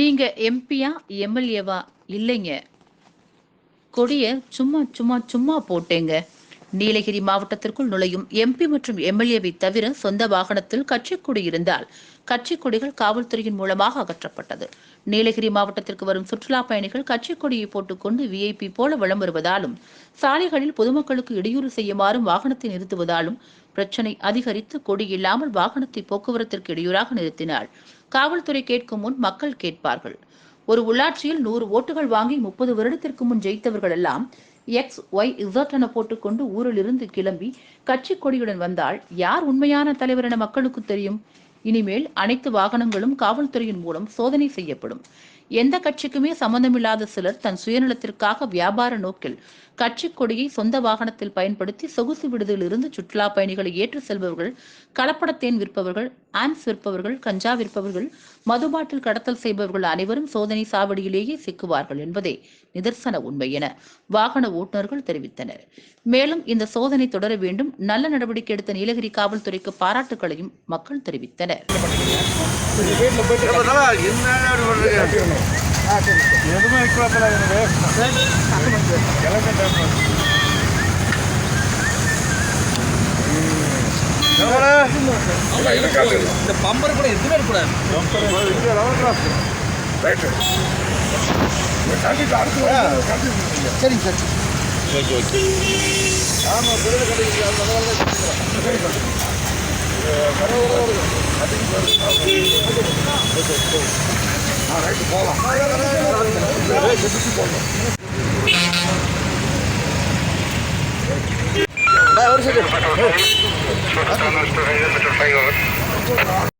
நீங்க எம்பியா எம்எல்ஏவா இல்லைங்க. கொடிய சும்மா சும்மா சும்மா போட்டேங்க. நீலகிரி மாவட்டத்திற்குள் நுழையும் எம்பி மற்றும் எம்எல்ஏவை தவிர சொந்த வாகனத்தில் கட்சிக்கொடி இருந்தால் கட்சிக்கொடிகள் காவல்துறையின் மூலமாக அகற்றப்பட்டது. நீலகிரி மாவட்டத்திற்கு வரும் சுற்றுலா பயணிகள் கட்சிக்கொடியை போட்டுக்கொண்டு விஐபி போல வலம் வருவதாலும் சாலைகளில் பொதுமக்களுக்கு இடையூறு செய்யுமாறும் வாகனத்தை நிறுத்துவதாலும் பிரச்சனை அதிகரித்து கொடி இல்லாமல் வாகனத்தை போக்குவரத்திற்கு இடையூறாக நிறுத்தினார் காவல்துறை கேட்கும் முன் மக்கள் கேட்பார்கள். ஒரு உள்ளாட்சியில் நூறு ஓட்டுகள் வாங்கி முப்பது வருடத்திற்கு முன் ஜெயித்தவர்கள் எல்லாம் எக்ஸ் ஒய் இசட் என போட்டுக்கொண்டு ஊரிலிருந்து கிளம்பி கட்சி கொடியுடன் வந்தால் யார் உண்மையான தலைவர் என மக்களுக்கு தெரியும். இனிமேல் அனைத்து வாகனங்களும் காவல்துறையின் மூலம் சோதனை செய்யப்படும். எந்த கட்சிக்குமே சம்பந்தமில்லாத சிலர் தன் சுயநலத்திற்காக வியாபார நோக்கில் கட்சி கொடியை சொந்த வாகனத்தில் பயன்படுத்தி சொகுசு விடுதியிலிருந்து சுற்றுலா பயணிகளை ஏற்று செல்பவர்கள் கலப்படத்தேன் விற்பவர்கள் ஆன்ஸ் விற்பவர்கள் கஞ்சா விற்பவர்கள் மதுபாட்டில் கடத்தல் செய்பவர்கள் அனைவரும் சோதனை சாவடியிலேயே சிக்குவார்கள் என்பதே நிதர்சன உண்மை என வாகன ஓட்டுநர்கள் தெரிவித்தனர். மேலும் இந்த சோதனை தொடர வேண்டும். நல்ல நடவடிக்கை எடுத்த நீலகிரி காவல்துறைக்கு பாராட்டுகளையும் மக்கள் தெரிவித்தனர். எதுவுமே விற்கல எலெக்ஷன் டைம் இந்த பம்பர் கூட எதுவுமே இருக்கக்கூடாது. சரிங்க சார். Okay okay. ஒரு செகண்ட்